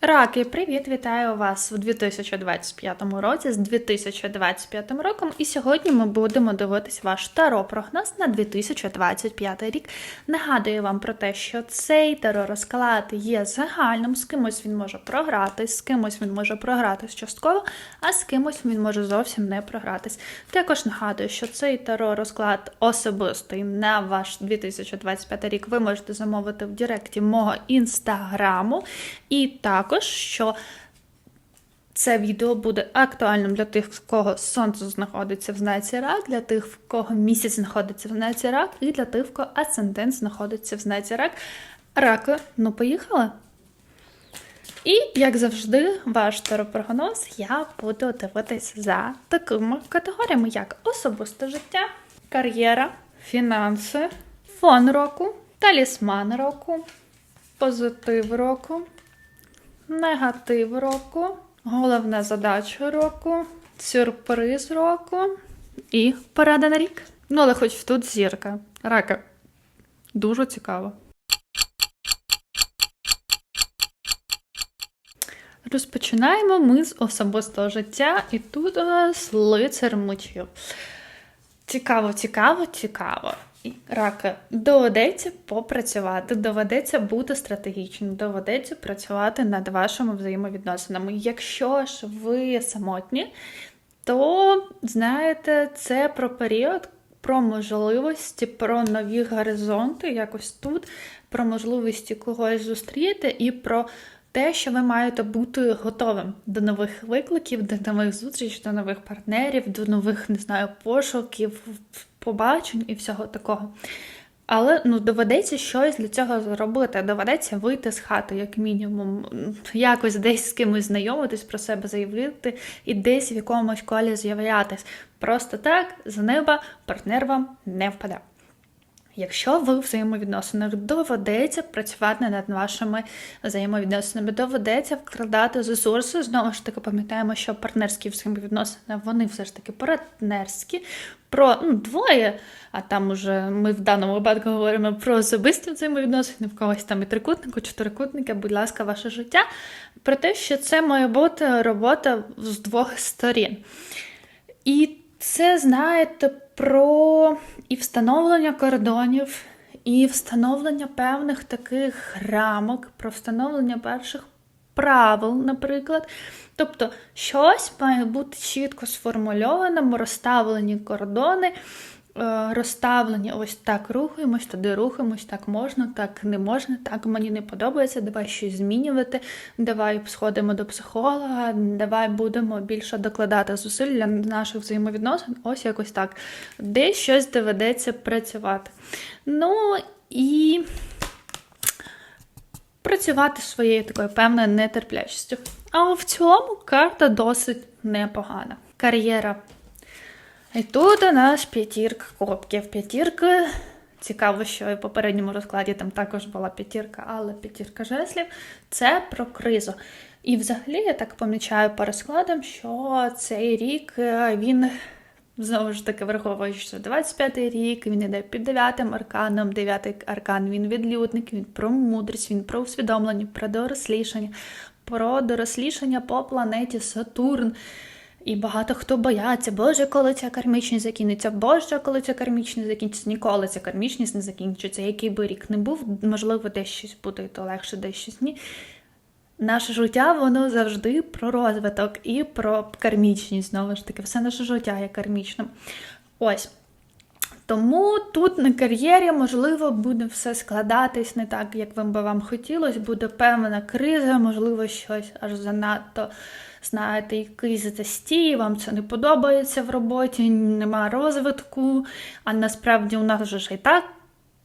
Раки, привіт! Вітаю вас у 2025 році з 2025 роком. І сьогодні ми будемо дивитись ваш таро-прогноз на 2025 рік. Нагадую вам про те, що цей таро-розклад є загальним, з кимось він може програтись, з кимось він може програтись частково, а з кимось він може зовсім не програтись. Також нагадую, що цей таро-розклад особистий на ваш 2025 рік ви можете замовити в Директі мого інстаграму. І також, що це відео буде актуальним для тих, в кого сонце знаходиться в знаці рак, для тих, в кого місяць знаходиться в знаці рак, і для тих, в кого асцендент знаходиться в знаці рак. Раки, ну поїхали! І, як завжди, ваш теропрогноз я буду дивитись за такими категоріями, як особисте життя, кар'єра, фінанси, фон року, талісман року, позитив року, негатив року, головна задача року, сюрприз року і порада на рік. Ну, але хоч тут зірка. Рака. Дуже цікаво. Розпочинаємо ми з особистого життя, і тут у нас лицар мечів. Цікаво, цікаво, цікаво. І, Раки, доведеться попрацювати, доведеться бути стратегічним, доведеться працювати над вашими взаємовідносинами. Якщо ж ви самотні, то знаєте, це про період, про можливості, про нові горизонти, якось тут, про можливості когось зустріти і про те, що ви маєте бути готовим до нових викликів, до нових зустрічей, до нових партнерів, до нових, не знаю, пошуків, побачень і всього такого. Але ну, доведеться щось для цього зробити. Доведеться вийти з хати, як мінімум, якось десь з кимось знайомитись, про себе заявити і десь в якомусь колі з'являтись. Просто так з неба партнер вам не впаде. Якщо ви в взаємовідносинах доведеться працювати над вашими взаємовідносинами, доведеться вкладати ресурси. Знову ж таки, пам'ятаємо, що партнерські взаємовідносини вони все ж таки партнерські, про ну, двоє, а там уже ми в даному випадку говоримо про особисті взаємовідносини, в когось там і трикутнику, чотирикутники, будь ласка, ваше життя. Про те, що це має бути робота з двох сторін. І це, знаєте, про і встановлення кордонів, і встановлення певних таких рамок, про встановлення перших правил, наприклад. Тобто, щось має бути чітко сформульованим, розставлені кордони. Е, розставлені ось так рухаємось, туди рухаємось, так можна, так не можна, так мені не подобається, давай щось змінювати, давай сходимо до психолога, давай будемо більше докладати зусиль для наших взаємовідносин. Ось якось так. Десь щось доведеться працювати. Ну і працювати своєю такою певною нетерплячістю. Але в цілому карта досить непогана. Кар'єра і тут у нас п'ятірка копків. П'ятірка. Цікаво, що і в попередньому розкладі там також була п'ятірка, але п'ятірка жеслів це про кризу. І взагалі я так помічаю по розкладам, що цей рік е, він знову ж таки враховуючи, що 25-й рік, він іде під дев'ятим арканом. Дев'ятий аркан він відлюдник, він про мудрість, він про усвідомлення, про дорослішання, про дорослішання по планеті Сатурн. І багато хто бояться, Боже, коли ця кармічність закінчиться, Боже, коли ця кармічність закінчиться, ніколи ця кармічність не закінчиться. Який би рік не був, можливо, десь щось буде, то легше, десь щось ні. Наше життя, воно завжди про розвиток і про кармічність, знову ж таки, все наше життя є кармічним. Ось. Тому тут на кар'єрі, можливо, буде все складатись не так, як би вам хотілося, буде певна криза, можливо, щось аж занадто знаєте, якийсь застій, вам це не подобається в роботі, нема розвитку. А насправді у нас вже і так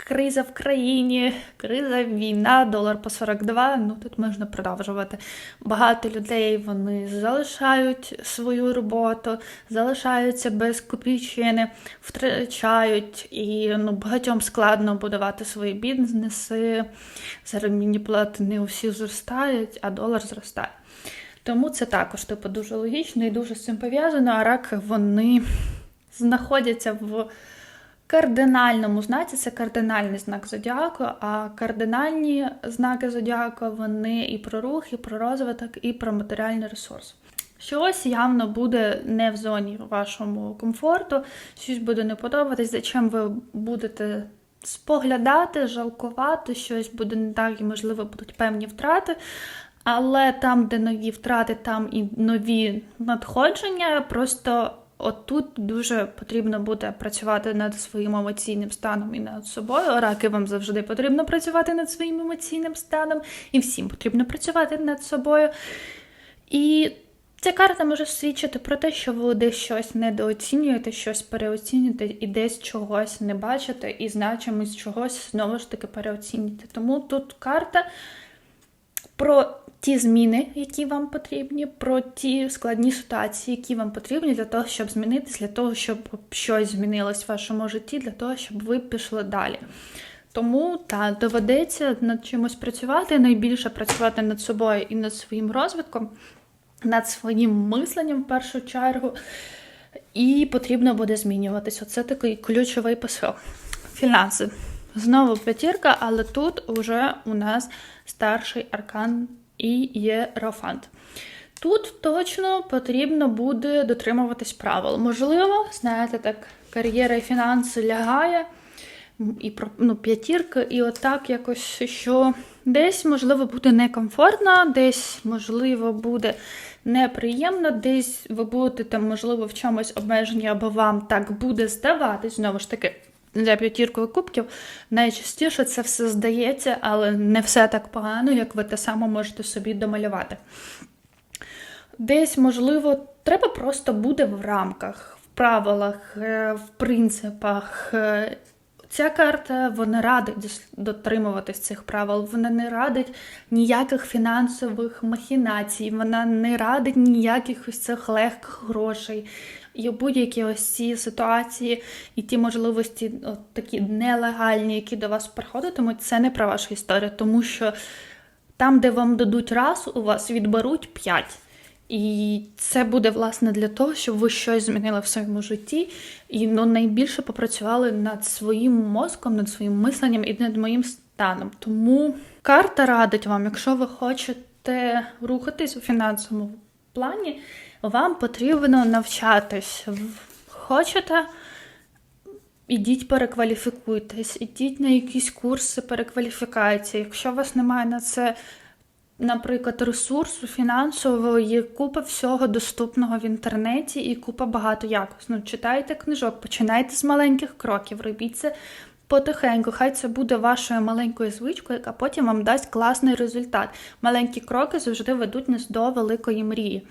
криза в країні, криза, війна, долар по 42. Ну тут можна продовжувати. Багато людей вони залишають свою роботу, залишаються без копійчини, втрачають і ну, багатьом складно будувати свої бізнеси. Заробітні плати не усі зростають, а долар зростає. Тому це також типу, дуже логічно і дуже з цим пов'язано, а раки вони знаходяться в кардинальному знаці це кардинальний знак зодіаку, а кардинальні знаки зодіаку вони і про рух, і про розвиток, і про матеріальний ресурс. Щось явно буде не в зоні вашому комфорту, щось буде не подобатись, за чим ви будете споглядати, жалкувати, щось буде не так, і, можливо, будуть певні втрати. Але там, де нові втрати, там і нові надходження, просто отут дуже потрібно буде працювати над своїм емоційним станом і над собою. Раки вам завжди потрібно працювати над своїм емоційним станом, і всім потрібно працювати над собою. І Ця карта може свідчити про те, що ви десь щось недооцінюєте, щось переоцінюєте і десь чогось не бачите, і значимість чогось знову ж таки переоцінюєте. Тому тут карта про ті зміни, які вам потрібні, про ті складні ситуації, які вам потрібні для того, щоб змінитись, для того, щоб щось змінилось в вашому житті, для того, щоб ви пішли далі. Тому та доведеться над чимось працювати, найбільше працювати над собою і над своїм розвитком над своїм мисленням в першу чергу, і потрібно буде змінюватись. Оце такий ключовий посил. Фінанси. Знову п'ятірка, але тут вже у нас старший аркан і єрофант. Тут точно потрібно буде дотримуватись правил. Можливо, знаєте, так, кар'єра і фінанси лягає, і ну, п'ятірка, і отак якось, що десь, можливо, буде некомфортно, десь, можливо, буде неприємно, десь ви будете там, можливо, в чомусь обмежені, або вам так буде здаватись, знову ж таки. Для п'ятіркою кубків найчастіше це все здається, але не все так погано, як ви те саме можете собі домалювати. Десь, можливо, треба просто буде в рамках, в правилах, е, в принципах е, Ця карта вона радить дотримуватись цих правил. Вона не радить ніяких фінансових махінацій, вона не радить ніяких ось цих легких грошей. І будь-які ось ці ситуації і ті можливості, от такі нелегальні, які до вас приходитимуть, це не про вашу історію, тому що там, де вам дадуть раз, у вас відберуть п'ять. І це буде власне для того, щоб ви щось змінили в своєму житті і ну, найбільше попрацювали над своїм мозком, над своїм мисленням і над моїм станом. Тому карта радить вам, якщо ви хочете рухатись у фінансовому плані, вам потрібно навчатись. Хочете? Ідіть перекваліфікуйтесь, ідіть на якісь курси перекваліфікації. Якщо у вас немає на це наприклад, ресурсу фінансового є купа всього доступного в інтернеті і купа багато якось. Ну, читайте книжок, починайте з маленьких кроків, робіть це потихеньку. Хай це буде вашою маленькою звичкою, яка потім вам дасть класний результат. Маленькі кроки завжди ведуть нас до великої мрії.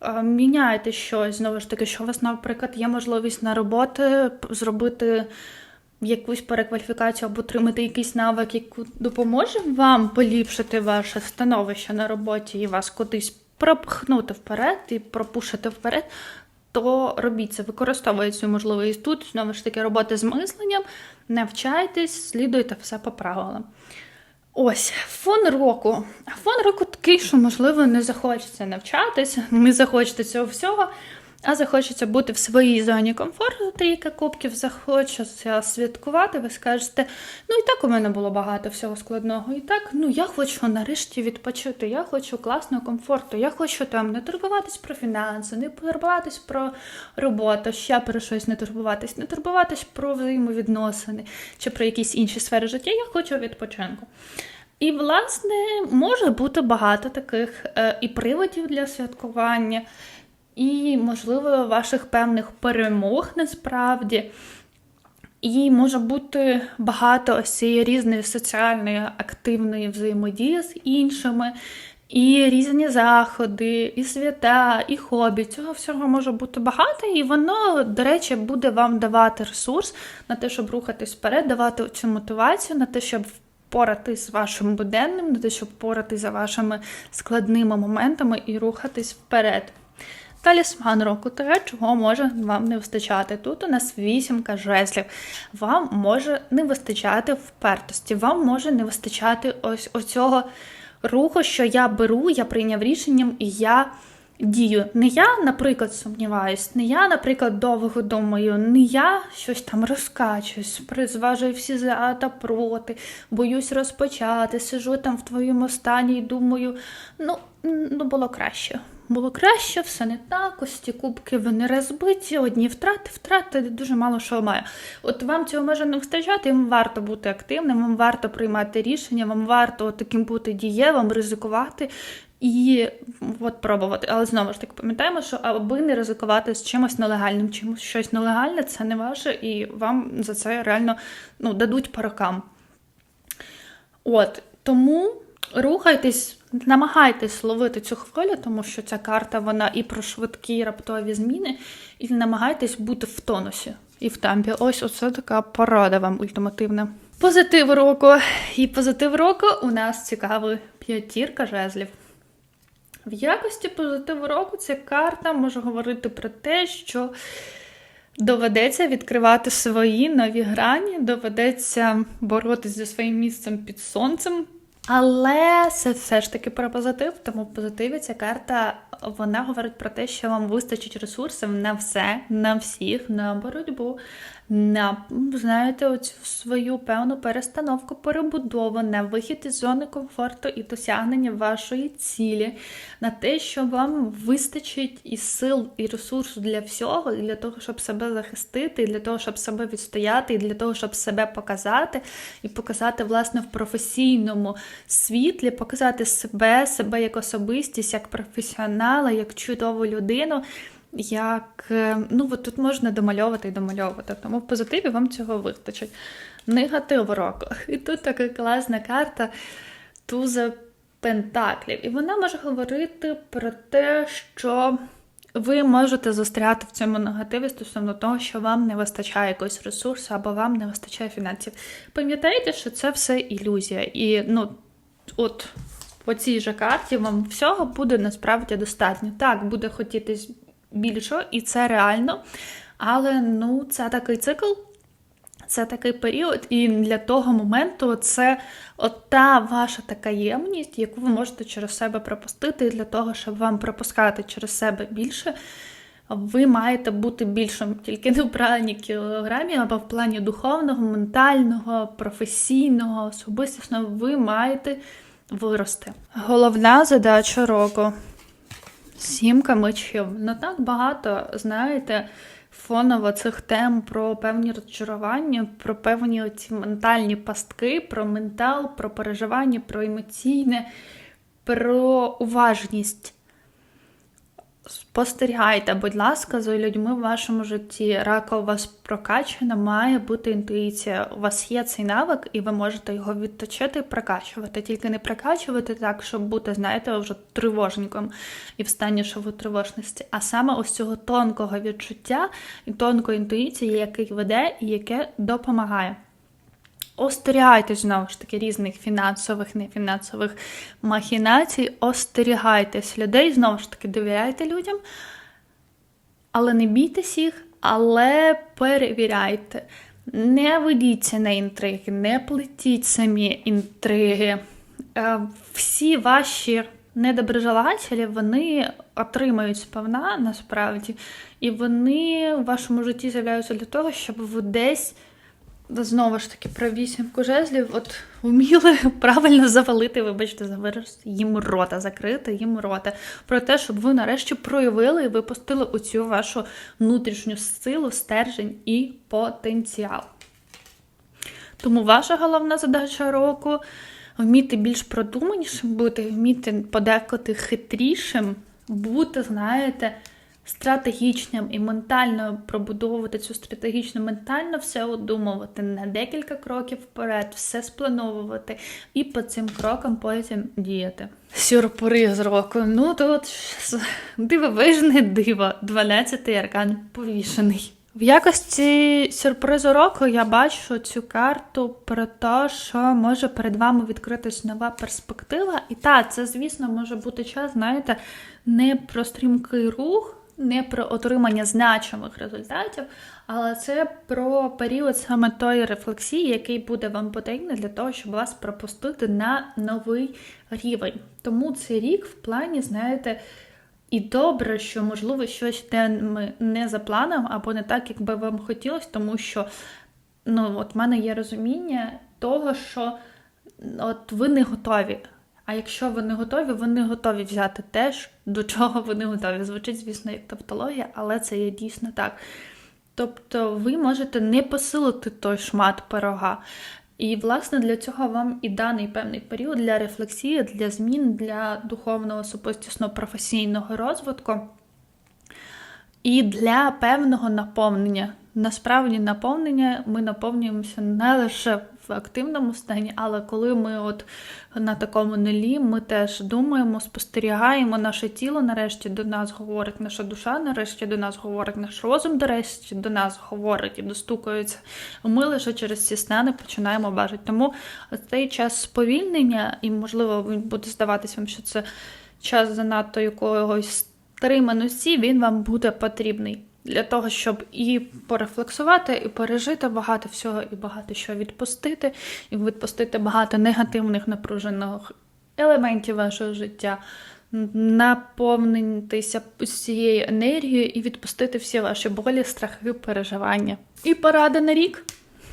Е, міняйте щось, знову ж таки, що у вас, наприклад, є можливість на роботи зробити якусь перекваліфікацію або отримати якийсь навик, який допоможе вам поліпшити ваше становище на роботі і вас кудись пропхнути вперед і пропушити вперед, то робіть це, використовуйте цю можливість тут. Знову ж таки, роботи з мисленням, навчайтесь, слідуйте все по правилам. Ось, фон року. А Фон року такий, що, можливо, не захочеться навчатися, не захочеться цього всього а захочеться бути в своїй зоні комфорту, трійка кубків, захочеться святкувати, ви скажете, ну і так у мене було багато всього складного. І так, ну я хочу нарешті відпочити, я хочу класного комфорту, я хочу там не турбуватись про фінанси, не турбуватись про роботу, ще про щось не турбуватись, не турбуватись про взаємовідносини чи про якісь інші сфери життя. Я хочу відпочинку. І, власне, може бути багато таких е, і приводів для святкування і, можливо, ваших певних перемог насправді. І може бути багато ось цієї різної соціальної активної взаємодії з іншими, і різні заходи, і свята, і хобі. Цього всього може бути багато, і воно, до речі, буде вам давати ресурс на те, щоб рухатись вперед, давати цю мотивацію, на те, щоб впоратись з вашим буденним, на те, щоб впоратись за вашими складними моментами і рухатись вперед. Талісман року, те, чого може вам не вистачати. Тут у нас вісімка жезлів. Вам може не вистачати впертості, вам може не вистачати ось оцього руху, що я беру, я прийняв рішенням і я дію. Не я, наприклад, сумніваюсь, не я, наприклад, довго думаю, не я щось там розкачуюсь, призважую всі за та проти, боюсь розпочати, сижу там в твоєму стані і думаю, ну, ну було краще. Було краще, все не так, ось кубки вони розбиті, одні втрати, втрати дуже мало що має. От вам цього може не вистачати, вам варто бути активним, вам варто приймати рішення, вам варто таким бути дієвим, ризикувати і от пробувати. Але знову ж таки пам'ятаємо, що аби не ризикувати з чимось нелегальним, чимось щось нелегальне, це не ваше, і вам за це реально ну, дадуть по рокам. От тому рухайтесь, намагайтесь ловити цю хвилю, тому що ця карта вона і про швидкі раптові зміни, і намагайтесь бути в тонусі і в темпі. Ось оце така порада вам ультимативна. Позитив року. І позитив року у нас цікавий п'ятірка жезлів. В якості позитиву року ця карта може говорити про те, що доведеться відкривати свої нові грані, доведеться боротися зі своїм місцем під сонцем. Але це все ж таки про позитив, тому в позитиві ця карта вона говорить про те, що вам вистачить ресурсів на все, на всіх, на боротьбу, на знаєте, оцю свою певну перестановку, перебудову, на вихід із зони комфорту і досягнення вашої цілі, на те, що вам вистачить і сил, і ресурсу для всього, для того, щоб себе захистити, і для того, щоб себе відстояти, і для того, щоб себе показати, і показати, власне, в професійному світлі, показати себе, себе як особистість, як професіонала, як чудову людину як е, ну от тут можна домальовувати і домальовувати, тому в позитиві вам цього вистачить. Негатив року. І тут така класна карта туза Пентаклів. І вона може говорити про те, що ви можете застряти в цьому негативі стосовно того, що вам не вистачає якогось ресурсу або вам не вистачає фінансів. Пам'ятайте, що це все ілюзія. І ну, от по цій же карті вам всього буде насправді достатньо. Так, буде хотітись більше, і це реально. Але ну, це такий цикл, це такий період, і для того моменту це от та ваша така ємність, яку ви можете через себе пропустити, і для того, щоб вам пропускати через себе більше. Ви маєте бути більшим тільки не в плані кілограмі, або в плані духовного, ментального, професійного, особистісного, ви маєте вирости. Головна задача року Сімка мечів. Не так багато, знаєте, фоново цих тем про певні розчарування, про певні ці ментальні пастки, про ментал, про переживання, про емоційне, про уважність. Спостерігайте, будь ласка, за людьми в вашому житті. Рака у вас прокачана, має бути інтуїція. У вас є цей навик, і ви можете його відточити прокачувати. Тільки не прокачувати так, щоб бути, знаєте, вже тривожником і в стані шову тривожності, а саме ось цього тонкого відчуття і тонкої інтуїції, який веде і яке допомагає. Остерігайтесь, знову ж таки, різних фінансових, нефінансових махінацій, остерігайтесь людей, знову ж таки, довіряйте людям, але не бійтесь їх, але перевіряйте. Не ведіться на інтриги, не плетіть самі інтриги. Е, всі ваші недоброжелателі, вони отримають сповна насправді, і вони в вашому житті з'являються для того, щоб ви десь. Знову ж таки, про вісімку жезлів, от вміли правильно завалити, вибачте, за вираз, їм рота, закрити їм рота. Про те, щоб ви нарешті проявили і випустили оцю вашу внутрішню силу, стержень і потенціал. Тому ваша головна задача року вміти більш продуманішим бути, вміти подекоти хитрішим, бути, знаєте стратегічним і ментально пробудовувати цю стратегічну, ментально все одумувати на декілька кроків вперед, все сплановувати і по цим крокам потім діяти. Сюрприз року. Ну тут дивовижне диво, 12-й аркан повішений. В якості сюрпризу року я бачу цю карту про те, що може перед вами відкритись нова перспектива. І так, це, звісно, може бути час, знаєте, не про стрімкий рух, не про отримання значимих результатів, але це про період саме тої рефлексії, який буде вам потрібний для того, щоб вас пропустити на новий рівень. Тому цей рік в плані, знаєте, І добре, що можливо щось ми не за планом або не так, як би вам хотілося, тому що ну, от в мене є розуміння того, що от ви не готові. А якщо ви не готові, ви не готові взяти те, до чого ви не готові. Звучить, звісно, як тавтологія, але це є дійсно так. Тобто ви можете не посилити той шмат пирога. І, власне, для цього вам і даний певний період для рефлексії, для змін, для духовного, особистісного, професійного розвитку і для певного наповнення. Насправді, наповнення ми наповнюємося не лише в активному стані, але коли ми от на такому нулі, ми теж думаємо, спостерігаємо, наше тіло нарешті до нас говорить, наша душа нарешті до нас говорить, наш розум нарешті до нас говорить і достукується. Ми лише через ці сни починаємо бачити. Тому цей час сповільнення, і, можливо, він буде здаватися вам, що це час занадто якогось стриманості, він вам буде потрібний для того, щоб і порефлексувати, і пережити багато всього, і багато що відпустити, і відпустити багато негативних напружених елементів вашого життя, наповнитися цією енергією і відпустити всі ваші болі, страхи, переживання. І порада на рік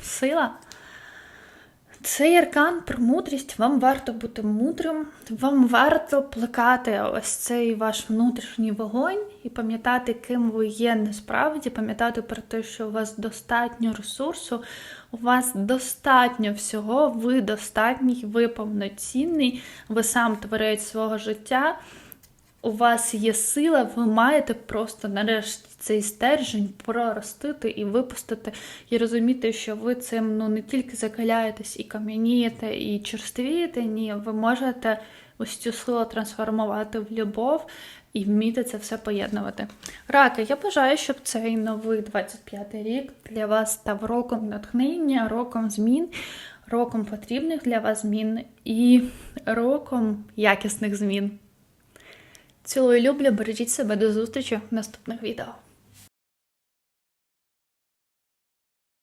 сила. Цей аркан про мудрість, вам варто бути мудрим, вам варто плекати ось цей ваш внутрішній вогонь і пам'ятати, ким ви є насправді, пам'ятати про те, що у вас достатньо ресурсу, у вас достатньо всього, ви достатній, ви повноцінний, ви сам творець свого життя у вас є сила, ви маєте просто нарешті цей стержень проростити і випустити, і розуміти, що ви цим ну не тільки закаляєтесь і кам'янієте, і черствієте, ні, ви можете ось цю силу трансформувати в любов і вміти це все поєднувати. Раки, я бажаю, щоб цей новий 25-й рік для вас став роком натхнення, роком змін. Роком потрібних для вас змін і роком якісних змін. Цілую люблю, бережіть себе до зустрічі в наступних відео.